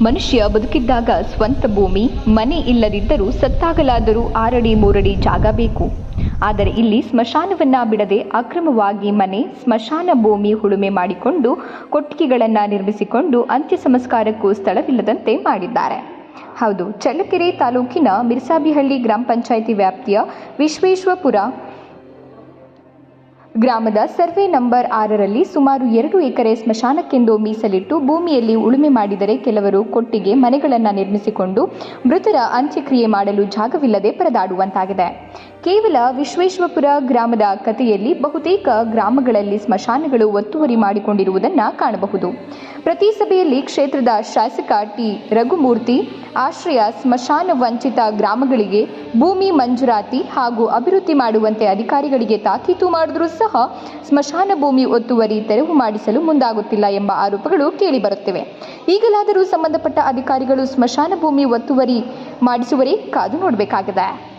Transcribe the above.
ಮನುಷ್ಯ ಬದುಕಿದ್ದಾಗ ಸ್ವಂತ ಭೂಮಿ, ಮನೆ ಇಲ್ಲದಿದ್ದರೂ ಸತ್ತಾಗಲಾದರೂ ಆರಡಿ ಮೂರಡಿ ಜಾಗ ಬೇಕು. ಆದರೆ ಇಲ್ಲಿ ಸ್ಮಶಾನವನ್ನ ಬಿಡದೆ ಅಕ್ರಮವಾಗಿ ಮನೆ, ಸ್ಮಶಾನ ಭೂಮಿ ಉಳುಮೆ ಮಾಡಿಕೊಂಡು ಕೊಟ್ಟಿಗೆಗಳನ್ನು ನಿರ್ಮಿಸಿಕೊಂಡು ಅಂತ್ಯ ಸಂಸ್ಕಾರಕ್ಕೂ ಸ್ಥಳವಿಲ್ಲದಂತೆ ಮಾಡಿದ್ದಾರೆ. ಹೌದು, ಚಳ್ಳಕೆರೆ ತಾಲೂಕಿನ ಮಿರ್ಸಾಬಿಹಳ್ಳಿ ಗ್ರಾಮ ಪಂಚಾಯಿತಿ ವ್ಯಾಪ್ತಿಯ ವಿಶ್ವೇಶ್ವಪುರ ಗ್ರಾಮದ ಸರ್ವೆ ನಂಬರ್ ಆರರಲ್ಲಿ ಸುಮಾರು ಎರಡು ಎಕರೆ ಸ್ಮಶಾನಕ್ಕೆಂದು ಮೀಸಲಿಟ್ಟು ಭೂಮಿಯಲ್ಲಿ ಉಳುಮೆ ಮಾಡಿದರೆ ಕೆಲವರು ಕೊಟ್ಟಿಗೆ ಮನೆಗಳನ್ನು ನಿರ್ಮಿಸಿಕೊಂಡು ಮೃತರ ಅಂತ್ಯಕ್ರಿಯೆ ಮಾಡಲು ಜಾಗವಿಲ್ಲದೆ ಪರದಾಡುವಂತಾಗಿದೆ. ಕೇವಲ ವಿಶ್ವೇಶ್ವಪುರ ಗ್ರಾಮದ ಕಥೆಯಲ್ಲಿ ಬಹುತೇಕ ಗ್ರಾಮಗಳಲ್ಲಿ ಸ್ಮಶಾನಗಳು ಒತ್ತುವರಿ ಮಾಡಿಕೊಂಡಿರುವುದನ್ನು ಕಾಣಬಹುದು. ಪ್ರತಿ ಸಭೆಯಲ್ಲಿ ಕ್ಷೇತ್ರದ ಶಾಸಕ ಟಿ. ರಘುಮೂರ್ತಿ, ಆಶ್ರಯ ಸ್ಮಶಾನ ವಂಚಿತ ಗ್ರಾಮಗಳಿಗೆ ಭೂಮಿ ಮಂಜೂರಾತಿ ಹಾಗೂ ಅಭಿವೃದ್ಧಿ ಮಾಡುವಂತೆ ಅಧಿಕಾರಿಗಳಿಗೆ ತಾಕೀತು ಮಾಡಿದರೂ ಸಹ ಸ್ಮಶಾನ ಭೂಮಿ ಒತ್ತುವರಿ ತೆರವು ಮಾಡಿಸಲು ಮುಂದಾಗುತ್ತಿಲ್ಲ ಎಂಬ ಆರೋಪಗಳು ಕೇಳಿಬರುತ್ತಿವೆ. ಈಗಲಾದರೂ ಸಂಬಂಧಪಟ್ಟ ಅಧಿಕಾರಿಗಳು ಸ್ಮಶಾನ ಭೂಮಿ ಒತ್ತುವರಿ ಮಾಡಿಸುವರೇ ಕಾದು ನೋಡಬೇಕಾಗಿದೆ.